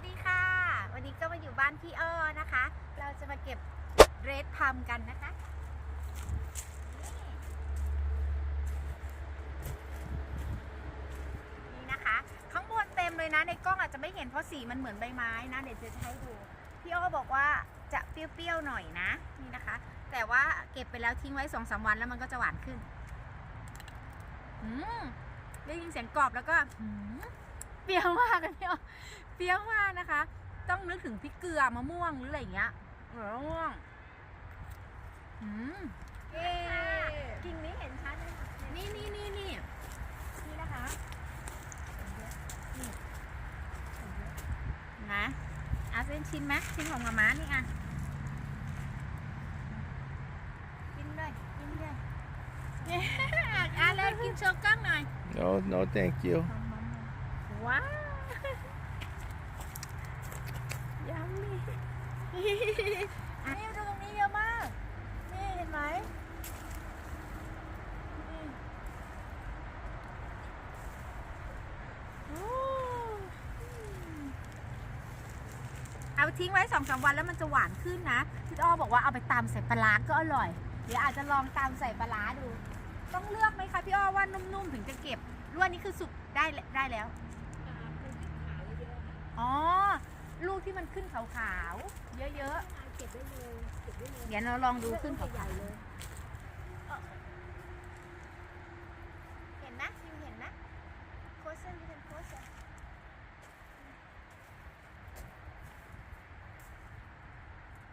วัสดีค่ะ วันนี้ก็มาอยู่บ้านพี่อ้อนะคะ เราจะมาเก็บเรดพัมกันนะคะนี่นะคะ ข้างบนเต็มเลยนะในกล้องอาจจะไม่เห็นเพราะสีมันเหมือนใบไม้นะเดี๋ยวจะให้ดูพี่อ้อบอกว่าจะเปรี้ยวๆหน่อยนะนี่นะคะ แต่ว่าเก็บไปแล้วทิ้งไว้สองสามวันแล้วมันก็จะหวานขึ้นอืมได้ยินเสียงกรอบแล้วก็เปรี้ยวมากเลยพี่อ้อ เปรี้ยวมากนะคะ ต้องนึกถึงพริกเกลือมะม่วงหรืออะไรอย่างเงี้ยเออมะม่วงอืมเย้กิ่งนี้เห็นชัดเลยค่ะนี่นี่นี่นี่นี่นะคะนะเอาเส้นชิ้นไหมชิ้นของมาม่านี่อะกินเลยกินเลยเนี่ยอะเลยกินโชว์กล้องหน่อย No, no, thank you. ว้าวยัมมี่ นี่ดูตรงนี้เยอะมาก นี่เห็นไหมนี่โอ้เอาทิ้งไว้สองสามวันแล้วมันจะหวานขึ้นนะพี่อ้อบอกว่าเอาไปตำใส่ปลาร้าก็อร่อย เดี๋ยวอาจจะลองตำใส่ปลาร้าดู ต้องเลือกไหมคะพี่อ้อว่านุ่มๆถึงจะเก็บหรือว่านี่คือสุกได้แล้วได้แล้วอ่ามันขึ้นขาเยอะๆค่ะอ๋อ ลูกที่มันขึ้นขาวๆ เยอะอ่าเก็บได้เลยเก็บได้เลยๆ เดี๋ยวเราลองดูขึ้นใหขาวญ่ๆเลยๆเห็นไหมยูเห็นไหมโคเซนยูเห็นโคเซน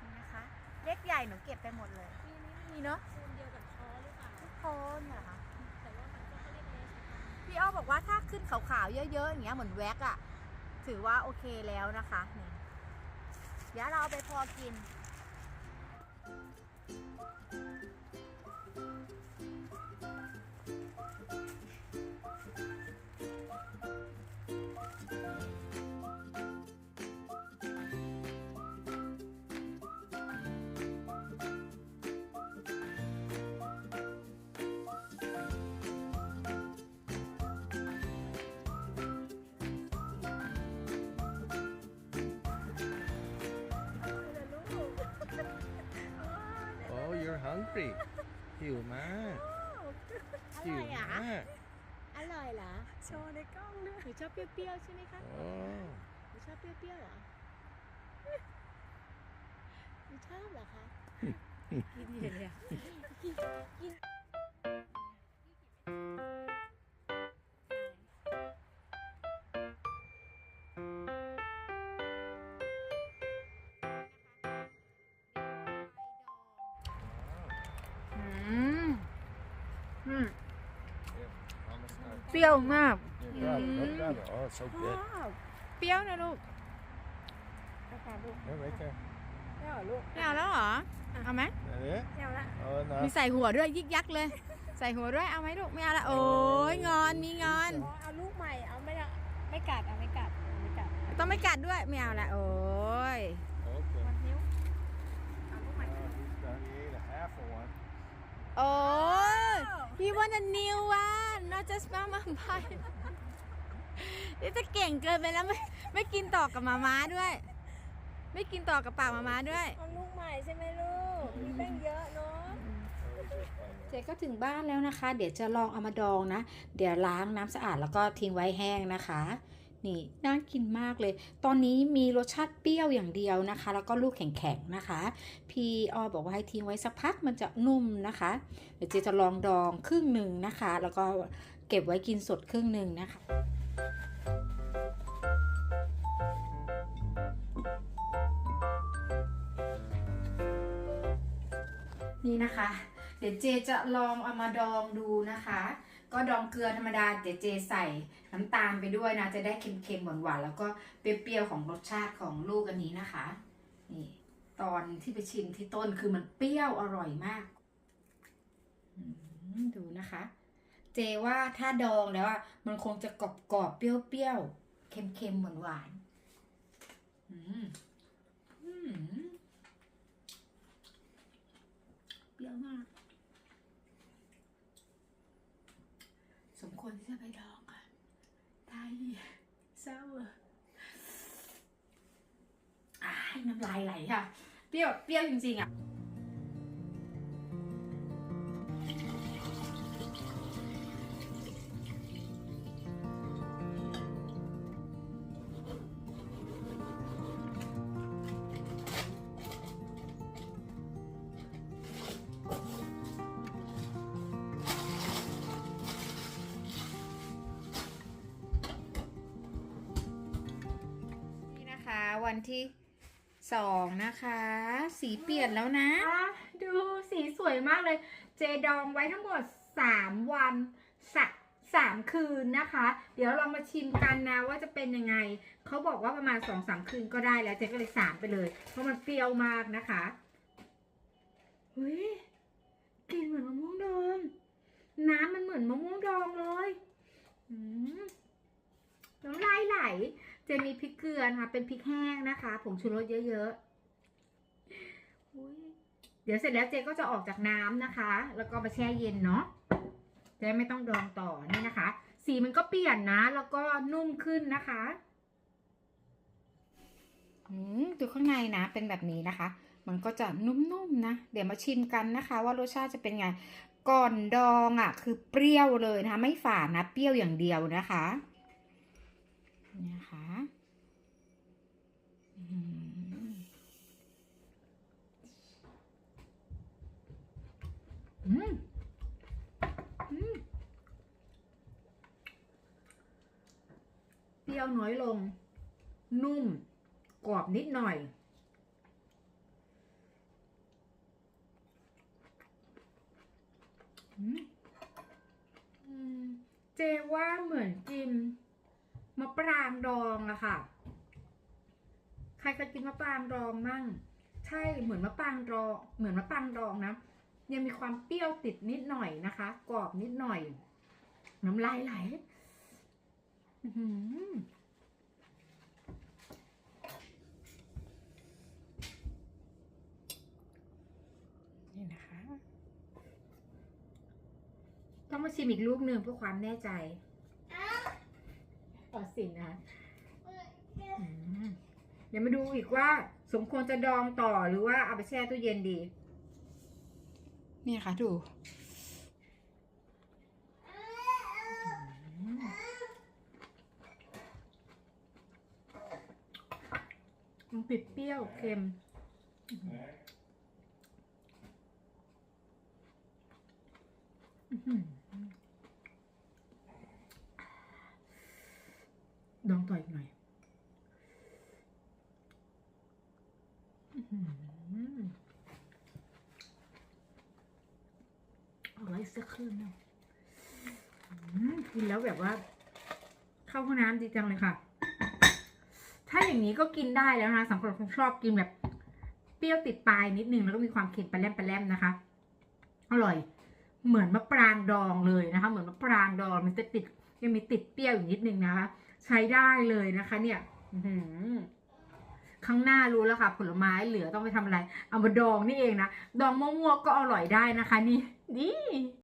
นี่นะคะ เล็กใหญ่หนูเก็บไปหมดเลยนี่นี่นี่เนาะโซนเดียวกับช้อหรือเปล่า ทุกคนเหรอคะแต่ว่ามันก็เล็กๆนะคะพี่อ้อบอกว่าถ้าขึ้นขาวๆ เยอะๆ อย่างเงี้ยเหมือนแว็กอะ ถือว่าโอเคแล้วนะคะนี่เดี๋ยวเราเอาไปพอกิน you're hungry. หิวมากอหิร่วอยอะมากอร่อยเหรอโชว์ในกล้องด้วยหนูชอบเปรี้ยวๆใช่ไหมคะโอ้หนูชอบเปรี้ยวๆเหรอหนูชอบเหรอคะ กินเห็นเลยกิน รี้ยวมาก Yeah, grab it, oh, grab it. Oh, it's so good. เปรี้ยวนะลูกนะคะลูก Yeah, right there. เปรี้ยวเหรอลูกไม่เอาแล้วเหรอเอาไหม That it? เปรี้ยวละ Oh, no. มีใส่หัวด้วยยิกยักเลย ใส่หัวด้วยเอาไหมลูกไม่เอาละโอ้ยงอนมีงอน อ๋อเอาลูกใหม่ เอาไม่ละไม่กัดเอาไม่กัดเอาไม่กัดต้องไม่กัดด้วยไม่เอาละโอ้ย Okay. วันนิ้วเอาลูกใหม่ Oh, he's done. He ate a half of one. โอ้ย he want a new one not just mama pie นี่จะเก่งเกินไปแล้วไม่ไม่กินต่อกับมาม้าด้วย ไม่กินต่อกับปากมาม้าด้วย เอาลูกใหม่ใช่ไหมลูก มีแป้งเยอะเนาะ เจ๊ก็ถึงบ้านแล้วนะคะ เดี๋ยวจะลองเอามาดองนะ เดี๋ยวล้างน้ำสะอาดแล้วก็ทิ้งไว้แห้งนะคะ นี่น่ากินมากเลย ตอนนี้มีรสชาติเปรี้ยวอย่างเดียวนะคะ แล้วก็ลูกแข็งๆนะคะ พี่ออบอกว่าให้ทิ้งไว้สักพักมันจะนุ่มนะคะ เดี๋ยวเจจะลองดองครึ่งหนึ่งนะคะ แล้วก็เก็บไว้กินสดครึ่งหนึ่งนะคะนี่นะคะ เดี๋ยวเจจะลองเอามาดองดูนะคะ ก็ดองเกลือธรรมดาเดี๋ยวเจใส่น้ำตาลไปด้วยนะ จะได้เค็มๆหวานๆแล้วก็เปรี้ยวๆของรสชาติของลูกอันนี้นะคะ นี่ ตอนที่ไปชิมที่ต้นคือมันเปรี้ยวอร่อยมากดูนะคะ เจว่าถ้าดองแล้วอะมันคงจะกรอบๆเปรี้ยวๆเค็มๆหวานๆอืมอืมเปรี้ยวมาก ควที่จะไปดองอะตายเศร้าเออให้น้ำลายไหลค่ะ เปรี้ยว เปรี้ยวจริงๆอะ วันที่สองนะคะ สีเปลี่ยนแล้วนะ ดูสีสวยมากเลย เจดองไว้ทั้งหมด3วันสักสามคืนนะคะ เดี๋ยวเรามาชิมกันนะว่าจะเป็นยังไง เขาบอกว่าประมาณ2องสามคืนก็ได้แล้ว เจก็เลยสามไปเลย เพราะมันเปรี้ยวมากนะคะเฮ้ยกลินเหมือนมะม่วงดอง น้ำมันเหมือนมะม่วงดองเลยอืมน้ำลายไหล จมีพริกเกลือนะคะ เป็นพริกแห้งนะคะผงชูรสเยอะๆเดี๋ยวเสร็จแล้วเจก็จะออกจากน้ำนะคะ แล้วก็มาแช่เย็นเนาะจะไม่ต้องดองต่อนี่นะคะ สีมันก็เปลี่ยนนะ แล้วก็นุ่มขึ้นนะคะดูข้างในนะ เป็นแบบนี้นะคะ มันก็จะนุ่มๆนะเดี๋ยวมาชิมกันนะคะ ว่ารสชาติจะเป็นไง ก่อนดองอะ คือเปรี้ยวเลยนะคะ ไม่ฝาดนะ เปรี้ยวอย่างเดียวนะคะนี่นะคะอืมอืมอืม เปรี้ยวน้อยลง นุ่ม กรอบนิดหน่อย เจว่าเหมือนกินมะปรางดองอะค่ะ ใครเคยกินมะปรางดองมั่ง ใช่เหมือนมะปรางดอง เหมือนมะปรางดองนะ ยังมีความเปรี้ยวติดนิดหน่อยนะคะ กรอบนิดหน่อย น้ำลายไหล นี่นะคะ ต้องมาชิมอีกลูกหนึ่งเพื่อความแน่ใจต่อสินนะเดี๋ยวมาดูอีกว่า สมควรจะดองต่อหรือว่าเอาไปแช่ตู้เย็นดี นี่ค่ะดู มันปิดเปรี้ยวเค็มอื้อหือดองต่ออีกหน่อยอื้อหือเอาไว้สักครึ่งนะอืมกินแล้วแบบว่า เข้าห้องน้ำดีจังเลยค่ะ ถ้าอย่างนี้ก็กินได้แล้วนะสำหรับคนชอบกินแบบเปรี้ยวติดปลายนิดนึงแล้วก็มีความเค็มปลาแรมปลาแรมนะคะ อร่อย เหมือนมะปรางดองเลยนะคะ เหมือนมะปรางดองมันจะติดยังมีติดเปรี้ยวอยู่นิดนึงนะคะ ใช้ได้เลยนะคะ เนี่ยหข้างหน้ารู้แล้วค่ะ ผลไม้เหลือต้องไปทำอะไร เอามาดองนี่เองนะ ดองมั่วๆก็อร่อยได้นะคะ นี่ดี